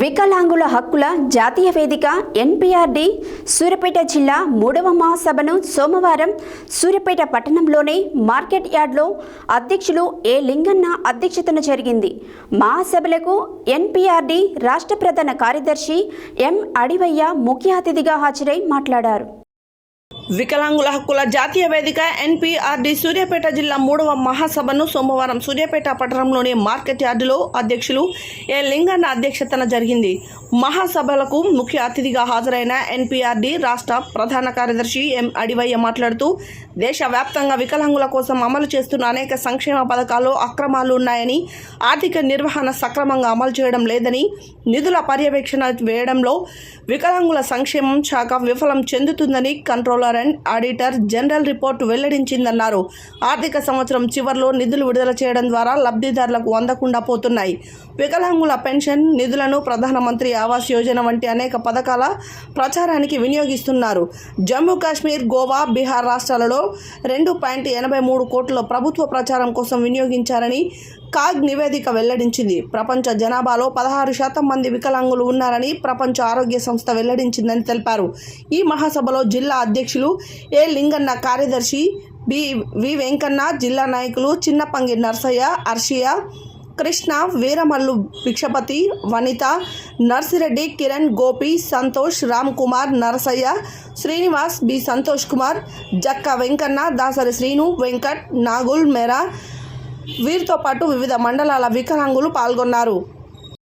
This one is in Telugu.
వికలాంగుల హక్కుల జాతీయ వేదిక ఎన్పిఆర్డి సూర్యపేట జిల్లా మూడవ మహాసభను సోమవారం సూర్యపేట పట్టణంలోని మార్కెట్ యార్డ్లో అధ్యక్షులు ఏ లింగన్న అధ్యక్షతన జరిగింది. మహాసభలకు ఎన్పిఆర్డి రాష్ట్ర ప్రధాన కార్యదర్శి ఎం అడివయ్య ముఖ్య అతిథిగా హాజరై మాట్లాడారు. వికలాంగుల హక్కుల జాతీయ వేదిక ఎన్పిఆర్డి సూర్యాపేట జిల్లా మూడవ మహాసభను సోమవారం సూర్యాపేట పట్టణంలోని మార్కెట్ యార్డులో అధ్యక్షులు ఏ లింగన్న అధ్యక్షతన జరిగింది. మహాసభలకు ముఖ్య అతిథిగా హాజరైన ఎన్పిఆర్డి రాష్ట్ర ప్రధాన కార్యదర్శి ఎం అడివయ్య మాట్లాడుతూ దేశవ్యాప్తంగా వికలాంగుల కోసం అమలు చేస్తున్న అనేక సంక్షేమ పథకాల్లో అక్రమాలు ఉన్నాయని ఆర్థిక నిర్వహణ సక్రమంగా అమలు చేయడం లేదని నిధుల పర్యవేక్షణ వేయడంలో వికలాంగుల సంక్షేమం శాఖ విఫలం చెందుతుందని controller and auditor general report వెల్లడించిందన్నారు. ఆర్థిక సంవత్సరం చివరిలో నిధులు విడుదల చేయడం ద్వారా లబ్ధిదారులకు అందకుండా పోతున్నాయి. వికలాంగుల పెన్షన్ నిధులను ప్రధానమంత్రి ఆవాస్ యోజన వంటి అనేక పథకాల ప్రచారానికి వినియోగిస్తున్నారు. జమ్మూ కాశ్మీర్ గోవా బీహార్ రాష్ట్రాలలో రెండు పాయింట్ ఎనభై మూడు కోట్ల ప్రభుత్వ ప్రచారం కోసం వినియోగించారని కాగ్ నివేదిక వెల్లడించింది. ప్రపంచ జనాభాలో పదహారు శాతం మంది వికలాంగులు ఉన్నారని ప్రపంచ ఆరోగ్య సంస్థ వెల్లడించిందని తెలిపారు. ఈ మహాసభలో జిల్లా అధ్యక్షులు ఏ లింగన్న కార్యదర్శి బి వి వెంకన్న జిల్లా నాయకులు చిన్నపంగి నర్సయ్య అర్షియా కృష్ణ వీరమల్లు భిక్షపతి వనిత నర్సిరెడ్డి కిరణ్ గోపి సంతోష్ రామ్ కుమార్ నరసయ్య శ్రీనివాస్ బి సంతోష్ కుమార్ జక్క వెంకన్న దాసరి శ్రీను వెంకట్ నాగుల్ మెరా వీరితో పాటు వివిధ మండలాల వికలాంగులు పాల్గొన్నారు.